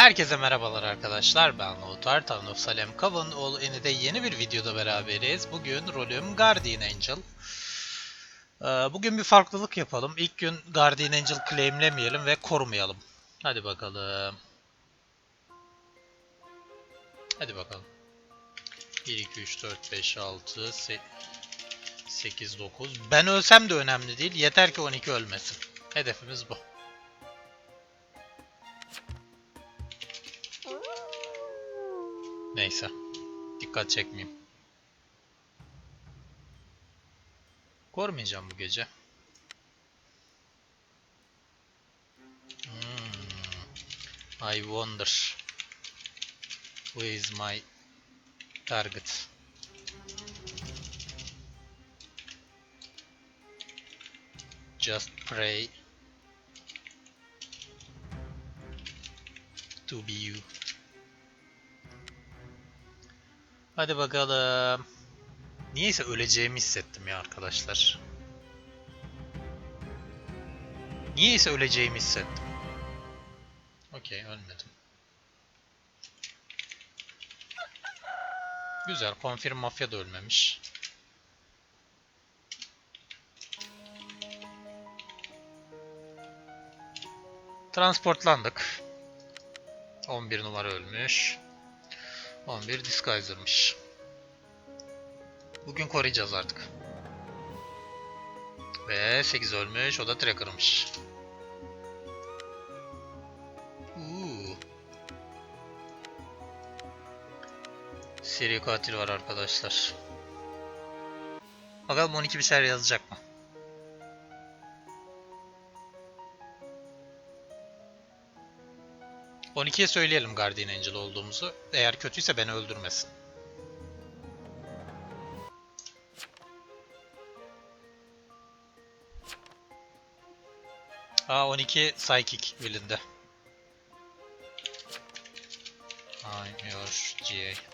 Herkese merhabalar arkadaşlar. Ben Lothar, Town of Salem Coven All In'de yeni bir videoda beraberiz. Bugün rolüm Guardian Angel. Ee, Bugün bir farklılık yapalım. İlk gün Guardian Angel claimlemeyelim ve korumayalım. Hadi bakalım. Hadi bakalım. 1, 2, 3, 4, 5, 6, 8, 9. Ben ölsem de önemli değil. Yeter ki 12 ölmesin. Hedefimiz bu. Neyse. Dikkat çekmeyeyim. Kormayacağım bu gece. Hmm. I wonder. Who is my target? Just pray to be you. Hadi bakalım. Niyeyse öleceğimi hissettim ya arkadaşlar. Niyeyse öleceğimi hissettim. Okey ölmedim. Güzel. Confirm Mafya da ölmemiş. Transportlandık. 11 numara ölmüş. 11 Disguiser'mış. Bugün koruyacağız artık. Ve 8 ölmüş. O da Tracker'mış. Seri katil var arkadaşlar. Bakalım 12 bir şeyler yazacak mı? ...12'ye söyleyelim Guardian Angel olduğumuzu. Eğer kötüyse beni öldürmesin. Aa 12 Psychic willinde. I'm your GA.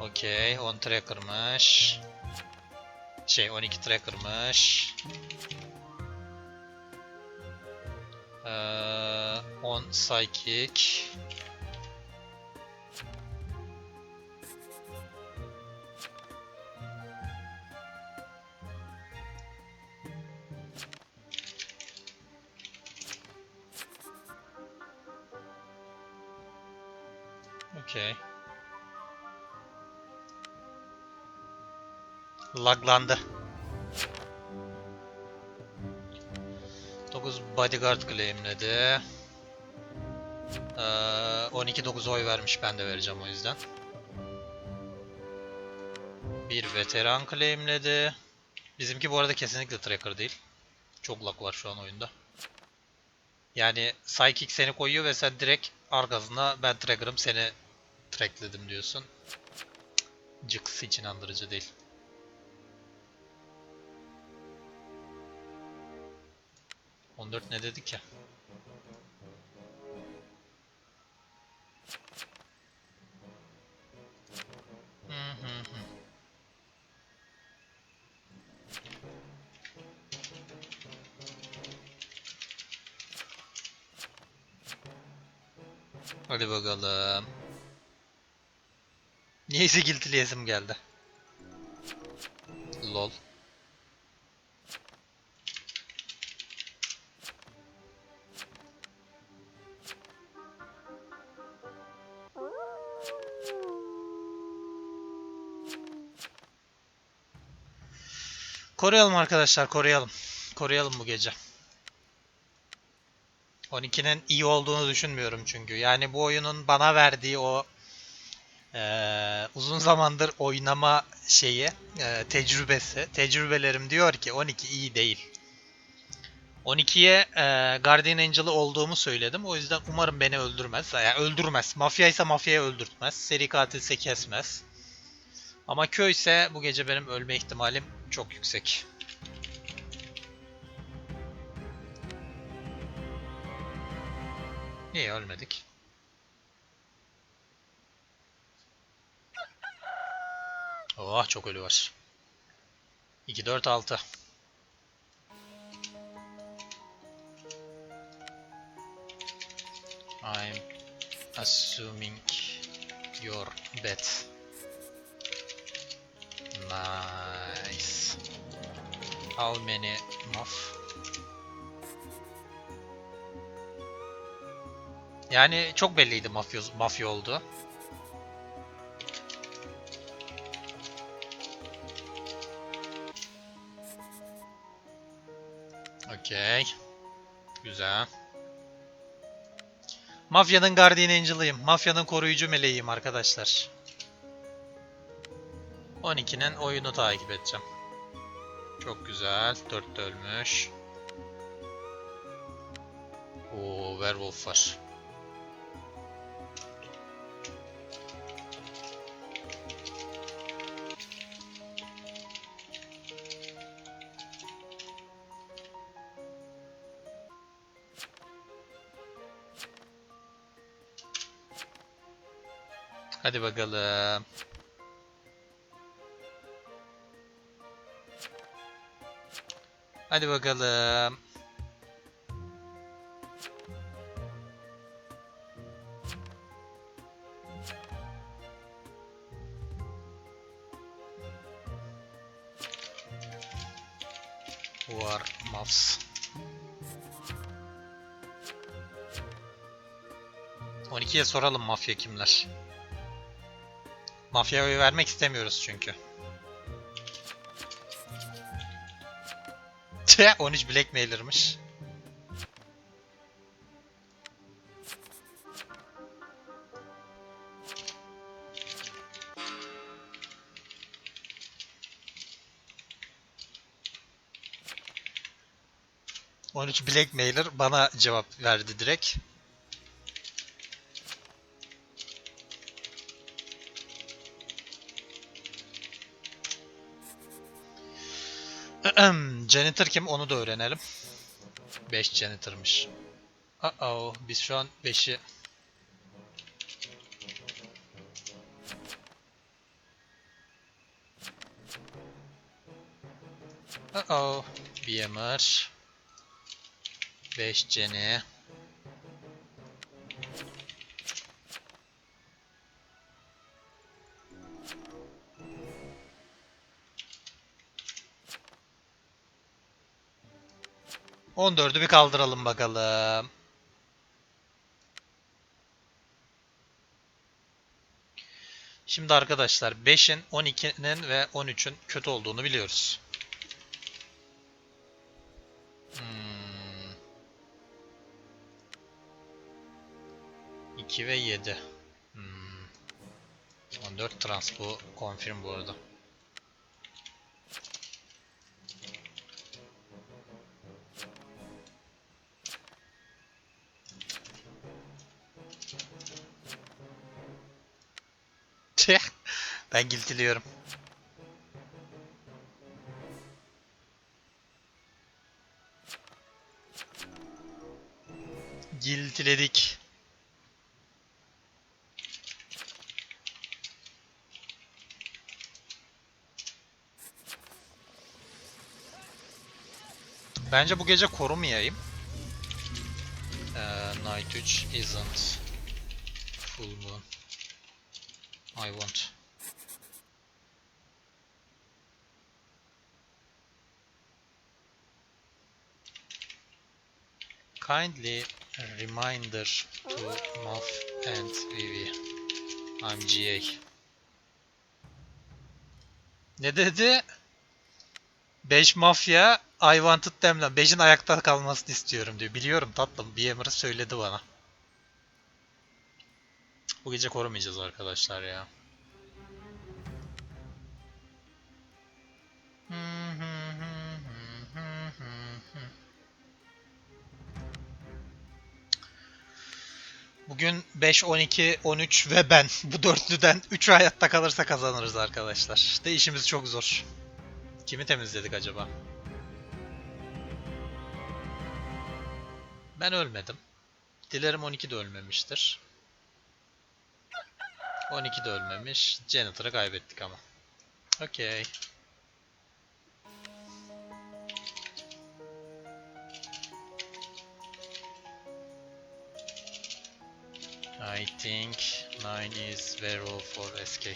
Okey, 10 tracker'mış. Şey, 12 tracker'mış. Ee, 10 psychic. Laglandı. 9 bodyguard claimledi. Ee, 12-9 oy vermiş ben de vereceğim o yüzden. Bir veteran claimledi. Bizimki bu arada kesinlikle tracker değil. Çok lag var şu an oyunda. Yani Psychic seni koyuyor ve sen direkt arkasına ben tracker'ım seni trackledim diyorsun. Cıks hiç inandırıcı değil. On dört ne dedik ya? Hadi bakalım. Niyeyse guilty'leyesim geldi. Koruyalım arkadaşlar, koruyalım. Koruyalım bu gece. 12'nin iyi olduğunu düşünmüyorum çünkü. Yani bu oyunun bana verdiği o eee, uzun zamandır oynama şeyi, eee, tecrübesi, tecrübelerim diyor ki 12 iyi değil. 12'ye eee Guardian Angel'ı olduğumu söyledim. O yüzden umarım beni öldürmez. Yani öldürmez. Mafya ise mafyayı öldürtmez. Seri katilse kesmez. Ama köy ise bu gece benim ölme ihtimalim çok yüksek. Niye ölmedik? Oh çok ölü var. 2 4 6. I'm assuming your bet. Nice. How many muff? Yani çok belliydi mafyoz, mafya oldu. Okey. Güzel. Mafyanın Guardian Angel'ıyım. Mafyanın koruyucu meleğiyim arkadaşlar. 12'nin oyunu takip edeceğim. Çok güzel. 4 de ölmüş. Oo, werewolf var. Hadi bakalım. Hadi bakalım. War Muffs. 12'ye soralım mafya kimler? Mafyaya oy vermek istemiyoruz çünkü. 13 Blackmailer'mış. ...13 Blackmailer bana cevap verdi direkt. Janitor kim? Onu da öğrenelim. 5 janitor'mış. Uh oh, biz şu an 5'i Uh oh, BMR 5 Jenny On dördü bir kaldıralım bakalım. Şimdi arkadaşlar 5'in, 12'nin ve 13'ün kötü olduğunu biliyoruz. Hmm. 2 ve 7. Hmm. 14 trans bu confirm bu arada. Ben giltiliyorum. Giltiledik. Bence bu gece korumayayım. Ee, Night 3 isn't full moon. I want. Kindly a reminder to Muff and Vivi. I'm GA. Ne dedi? 5 mafya I wanted them lan. 5'in ayakta kalmasını istiyorum diyor. Biliyorum tatlım. BMR söyledi bana. Bu gece korumayacağız arkadaşlar ya. Bugün 5, 12, 13 ve ben bu dörtlüden 3'ü hayatta kalırsa kazanırız arkadaşlar. De işimiz çok zor. Kimi temizledik acaba? Ben ölmedim. Dilerim 12 de Okay. I think 9 is very werewolf for SK.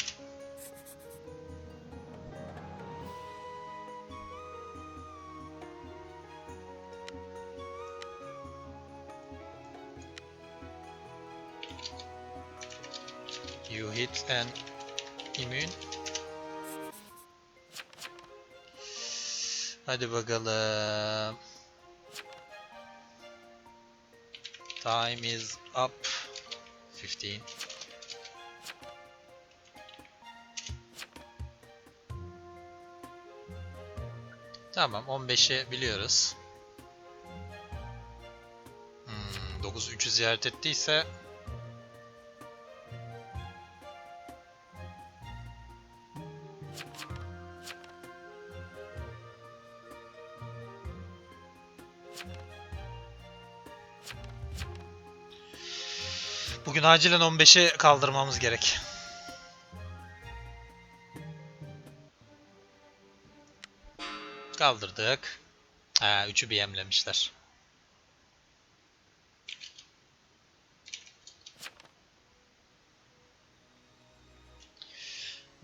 You hit an immune. Hadi bakalım. Time is up. 15. Tamam 15'i biliyoruz. Hmm, 9 3'ü ziyaret ettiyse Bugün acilen 15'i kaldırmamız gerek. Kaldırdık. Ha, 3'ü BM'lemişler.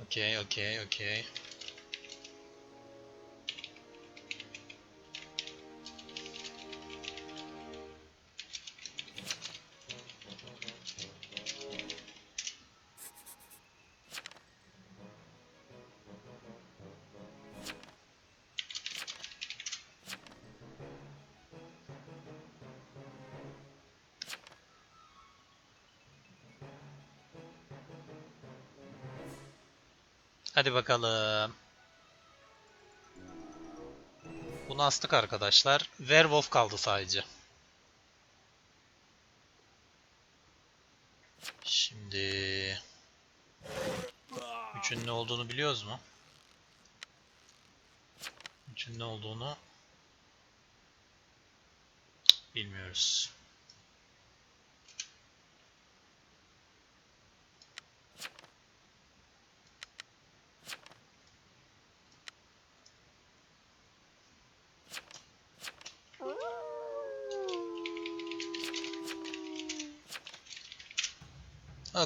Okey, okey, okey. Hadi bakalım. Bunu astık arkadaşlar. Werewolf kaldı sadece. Şimdi... Üçün ne olduğunu biliyoruz mu? Üçün ne olduğunu... Bilmiyoruz.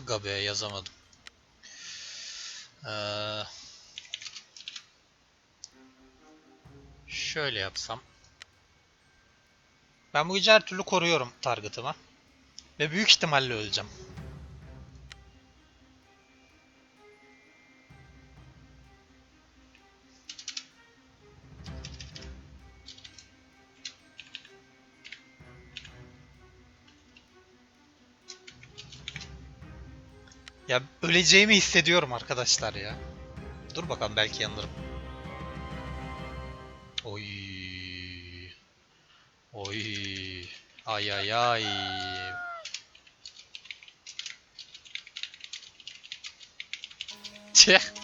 Aga be yazamadım. Ee, şöyle yapsam. Ben bu gece her türlü koruyorum target'ımı. Ve büyük ihtimalle öleceğim. Ya öleceğimi hissediyorum arkadaşlar ya. Dur bakalım belki yanılırım. Oy. Oy. Ay ay ay. Tüh.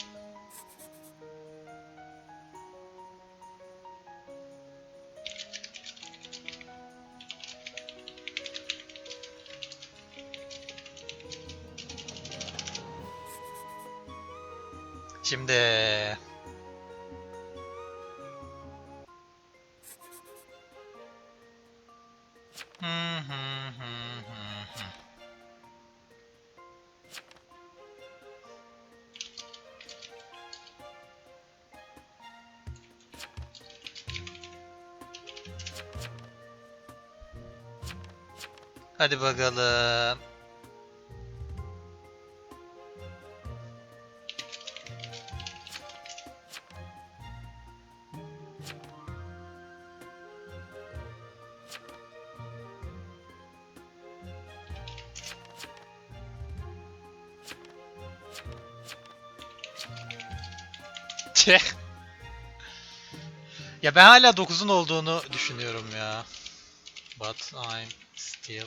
Hadi bakalım. Ya ben hala 9'un olduğunu düşünüyorum ya. But I'm still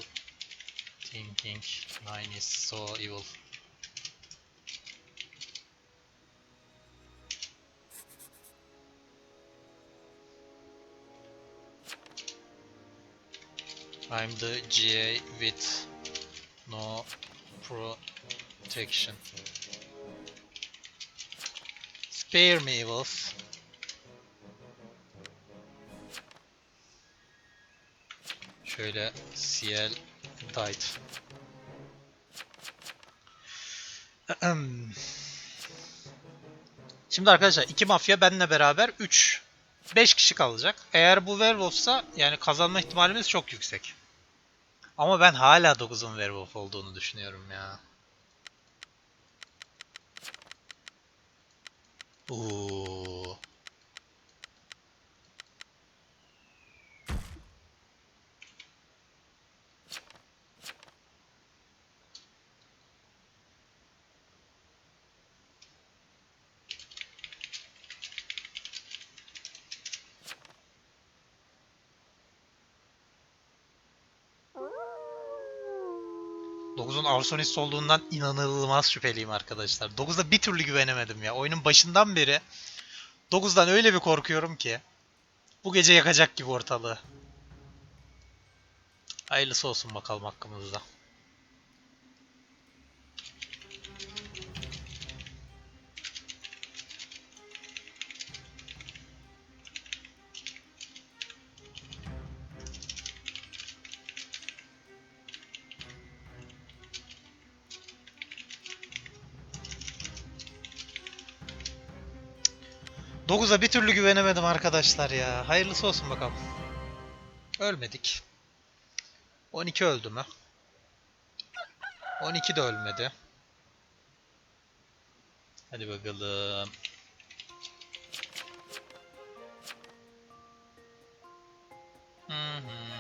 thinking 9 is so evil. I'm the GA with no protection. Spare me evils. Şöyle CL Ahem. Şimdi arkadaşlar iki mafya benle beraber 3 5 kişi kalacak. Eğer bu werewolf'sa yani kazanma ihtimalimiz çok yüksek. Ama ben hala 9'un werewolf olduğunu düşünüyorum ya. Oo. Dokuzun arsonist olduğundan inanılmaz şüpheliyim arkadaşlar. 9'a bir türlü güvenemedim ya. Oyunun başından beri 9'dan öyle bir korkuyorum ki. Bu gece yakacak gibi ortalığı. Hayırlısı olsun bakalım hakkımızda. Dokuz'a bir türlü güvenemedim arkadaşlar ya. Hayırlısı olsun bakalım. Ölmedik. 12 öldü mü? 12 de ölmedi. Hadi bakalım. Hı hı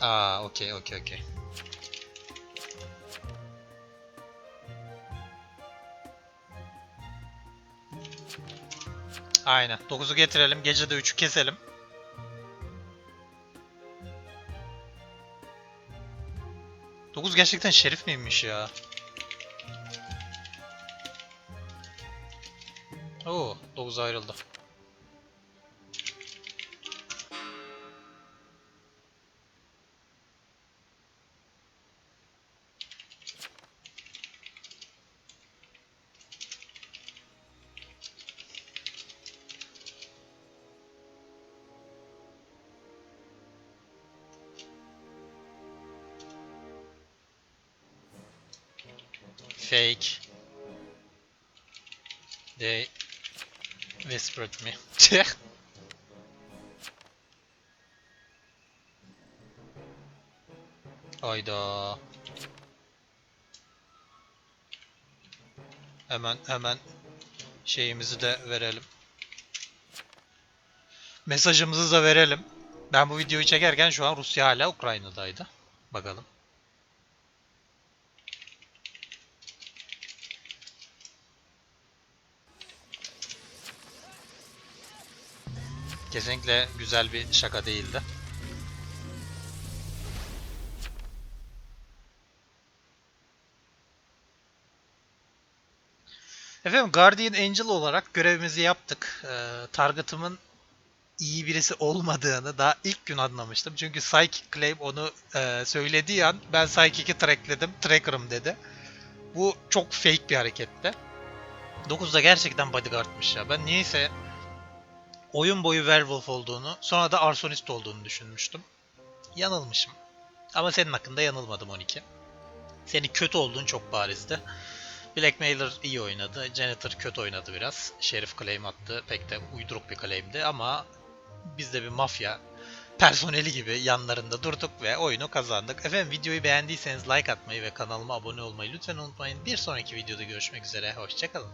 Aa, okey, okey, okey. Aynen. 9'u getirelim. Gece de 3'ü keselim. Dokuz gerçekten şerif miymiş ya? Oo, 9 ayrıldı. Fake. They whispered me. Hayda. Hemen hemen şeyimizi de verelim. Mesajımızı da verelim. Ben bu videoyu çekerken şu an Rusya hala Ukrayna'daydı. Bakalım. Kesinlikle güzel bir şaka değildi. Efendim Guardian Angel olarak görevimizi yaptık. Ee, target'ımın iyi birisi olmadığını daha ilk gün anlamıştım. Çünkü Psychic Claim onu e, söylediği an ben Psychic'i trackledim, tracker'ım dedi. Bu çok fake bir hareketti. 9'da gerçekten bodyguardmış ya. Ben niyeyse oyun boyu werewolf olduğunu, sonra da arsonist olduğunu düşünmüştüm. Yanılmışım. Ama senin hakkında yanılmadım 12. Senin kötü olduğun çok barizdi. Blackmailer iyi oynadı. Janitor kötü oynadı biraz. Sheriff claim attı. Pek de uyduruk bir claimdi ama biz de bir mafya personeli gibi yanlarında durduk ve oyunu kazandık. Efendim videoyu beğendiyseniz like atmayı ve kanalıma abone olmayı lütfen unutmayın. Bir sonraki videoda görüşmek üzere. Hoşçakalın.